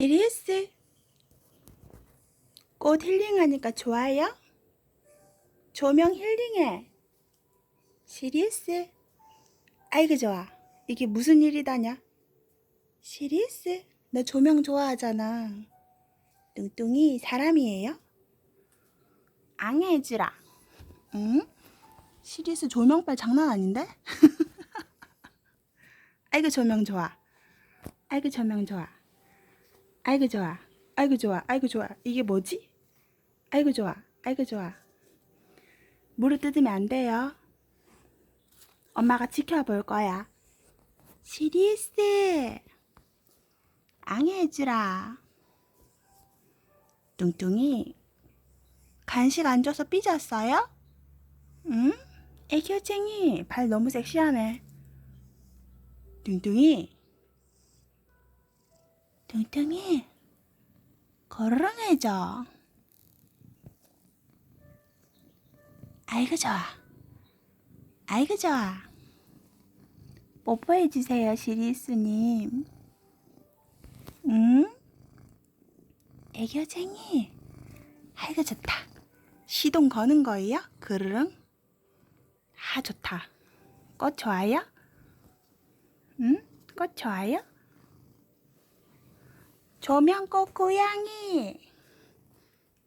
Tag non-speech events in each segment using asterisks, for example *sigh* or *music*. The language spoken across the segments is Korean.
이리스 꽃 힐링하니까 좋아요? 조명 힐링해. 시리스 아이고 좋아. 이게 무슨 일이다냐? 시리스 너 조명 좋아하잖아. 뚱뚱이 사람이에요? 앙해주라. 응? 시리스 조명빨 장난 아닌데? *laughs* 아이고 조명 좋아. 아이고 조명 좋아 아이고 좋아. 아이고 좋아. 아이고 좋아. 이게 뭐지? 아이고 좋아. 아이고 좋아. 무릎 뜯으면 안 돼요. 엄마가 지켜볼 거야. 시리스. 앙해주라. 뚱뚱이. 간식 안 줘서 삐졌어요? 응? 애교쟁이. 발 너무 섹시하네. 뚱뚱이. 뚱뚱이 거르렁해져 아이고 좋아 아이고 좋아 뽀뽀해 주세요 시리스님 응? 애교쟁이 아이고 좋다 시동 거는 거예요? 그르릉 아 좋다 꽃 좋아요? 응? 꽃 좋아요? 조명꽃 고양이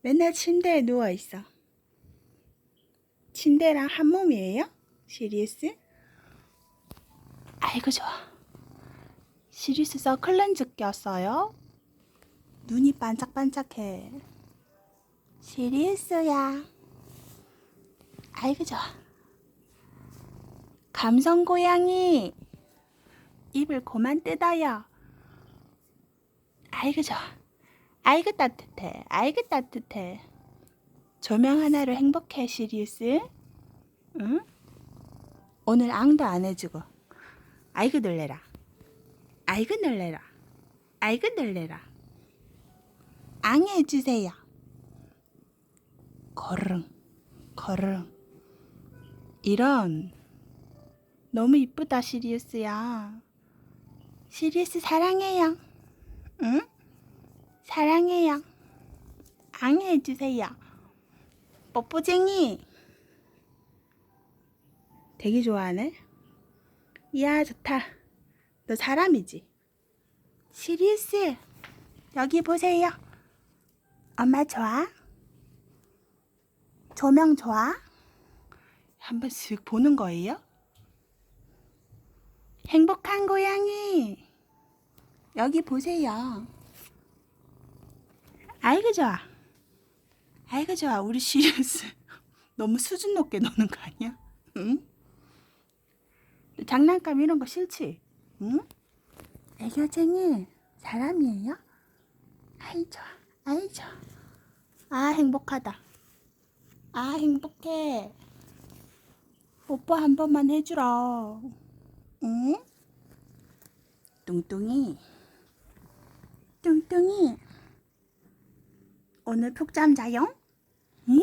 맨날 침대에 누워 있어. 침대랑 한 몸이에요? 시리스? 아이고 좋아. 시리스 서클렌즈 꼈어요? 눈이 반짝반짝해. 시리스야. 아이고 좋아. 감성 고양이. 입을 고만 뜯어요. 아이고 좋아. 아이고 따뜻해. 아이고 따뜻해. 조명 하나로 행복해 시리우스. 응? 오늘 앙도 안 해주고. 아이고 놀래라. 아이고 놀래라. 아이고 놀래라. 앙 해주세요. 거르릉 거르릉. 이런 너무 이쁘다 시리우스야. 시리우스 사랑해요. 응? 사랑해요. 앙 해주세요. 뽀뽀쟁이. 되게 좋아하네. 이야, 좋다. 너 사람이지? 시리우스, 여기 보세요. 엄마 좋아? 조명 좋아? 한번 쓱 보는 거예요? 행복한 고양이. 여기 보세요. 아이고 좋아. 아이고 좋아. 우리 시리우스 *laughs* 너무 수준 높게 노는 거 아니야? 응? 너 장난감 이런 거 싫지? 응? 애교쟁이 사람이에요? 아이 좋아. 아이 좋아. 아 행복하다. 아 행복해. 뽀뽀 한 번만 해주라. 응? 뚱뚱이. 뚱뚱이 오늘 푹 잠자요? 응?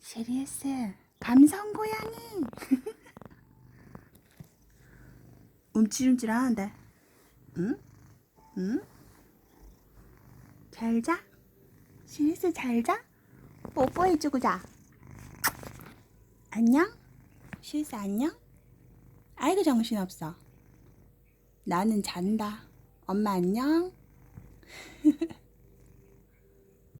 시리우스 감성 고양이 *laughs* 움찔움찔 하는데 응? 응? 잘 자? 시리우스 잘 자? 뽀뽀해주고 자 안녕? 시리우스 안녕? 아이고 정신없어 나는 잔다 엄마 안녕 *laughs*